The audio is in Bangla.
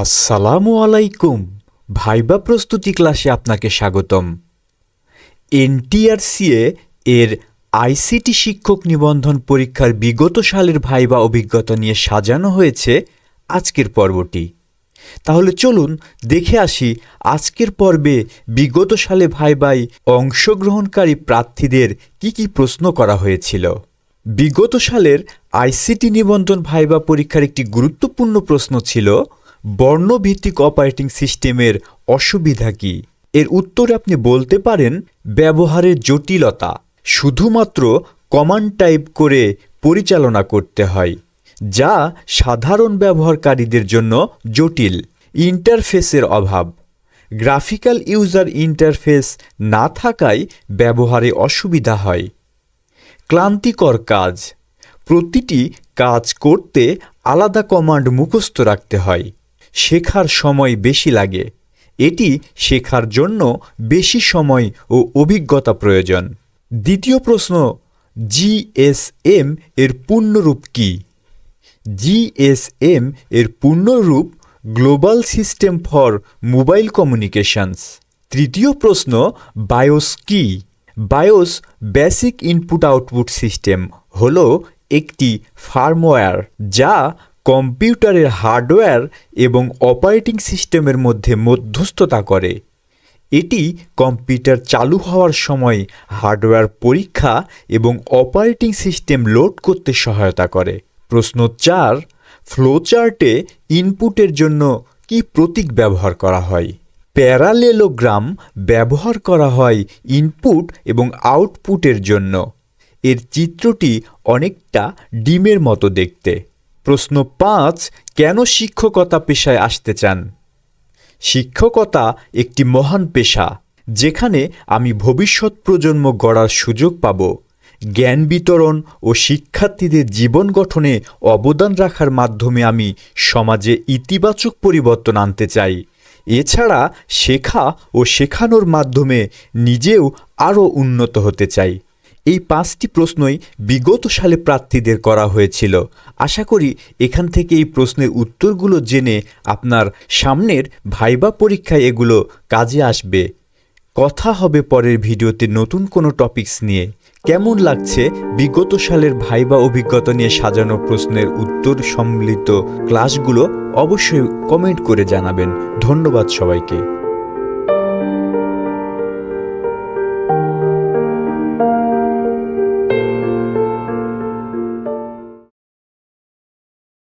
আসসালামু আলাইকুম। ভাইবা প্রস্তুতি ক্লাসে আপনাকে স্বাগতম। এনটিআরসিএ এর আইসিটি শিক্ষক নিবন্ধন পরীক্ষার বিগত সালের ভাইবা অভিজ্ঞতা নিয়ে সাজানো হয়েছে আজকের পর্বটি। তাহলে চলুন দেখে আসি আজকের পর্বে বিগত সালে ভাইবাই অংশগ্রহণকারী প্রার্থীদের কি কি প্রশ্ন করা হয়েছিল। বিগত সালের আইসিটি নিবন্ধন ভাইবা পরীক্ষার একটি গুরুত্বপূর্ণ প্রশ্ন ছিল বর্ণভিত্তিক অপারেটিং সিস্টেমের অসুবিধা কি? এর উত্তরে আপনি বলতে পারেন, ব্যবহারের জটিলতা। শুধুমাত্র কমান্ড টাইপ করে পরিচালনা করতে হয়, যা সাধারণ ব্যবহারকারীদের জন্য জটিল ইন্টারফেসের অভাব। গ্রাফিক্যাল ইউজার ইন্টারফেস না থাকায় ব্যবহারে অসুবিধা হয়। ক্লান্তিকর কাজ। প্রতিটি কাজ করতে আলাদা কমান্ড মুখস্থ রাখতে হয়। শেখার সময় বেশি লাগে। এটি শেখার জন্য বেশি সময় ও অভিজ্ঞতা প্রয়োজন। দ্বিতীয় প্রশ্ন জিএসএম এর পূর্ণরূপ কী? জিএসএম এর পূর্ণরূপ global system for mobile communications তৃতীয় প্রশ্ন, বায়োস কি? BIOS basic input output system হল একটি ফার্মওয়্যার যা কম্পিউটারের হার্ডওয়্যার এবং অপারেটিং সিস্টেমের মধ্যে মধ্যস্থতা করে। এটি কম্পিউটার চালু হওয়ার সময় হার্ডওয়্যার পরীক্ষা এবং অপারেটিং সিস্টেম লোড করতে সহায়তা করে। প্রশ্ন চার, ফ্লোচার্টে ইনপুটের জন্য কি প্রতীক ব্যবহার করা হয়? প্যারালেলোগ্রাম ব্যবহার করা হয় ইনপুট এবং আউটপুটের জন্য। এর চিত্রটি অনেকটা ডিমের মতো দেখতে। প্রশ্ন পাঁচ, কেন শিক্ষকতা পেশায় আসতে চান? শিক্ষকতা একটি মহান পেশা, যেখানে আমি ভবিষ্যৎ প্রজন্ম গড়ার সুযোগ পাব। জ্ঞান বিতরণ ও শিক্ষার্থীদের জীবন গঠনে অবদান রাখার মাধ্যমে আমি সমাজে ইতিবাচক পরিবর্তন আনতে চাই। এছাড়া শেখা ও শেখানোর মাধ্যমে নিজেও আরও উন্নত হতে চাই। এই পাঁচটি প্রশ্নই বিগত সালে প্রার্থীদের করা হয়েছিল। আশা করি এখান থেকে এই প্রশ্নের উত্তরগুলো জেনে আপনার সামনের ভাইবা পরীক্ষায় এগুলো কাজে আসবে। কথা হবে পরের ভিডিওতে নতুন কোনো টপিকস নিয়ে। কেমন লাগছে বিগত সালের ভাইবা অভিজ্ঞতা নিয়ে সাজানো প্রশ্নের উত্তর সম্মিলিত ক্লাসগুলো অবশ্যই কমেন্ট করে জানাবেন। ধন্যবাদ সবাইকে।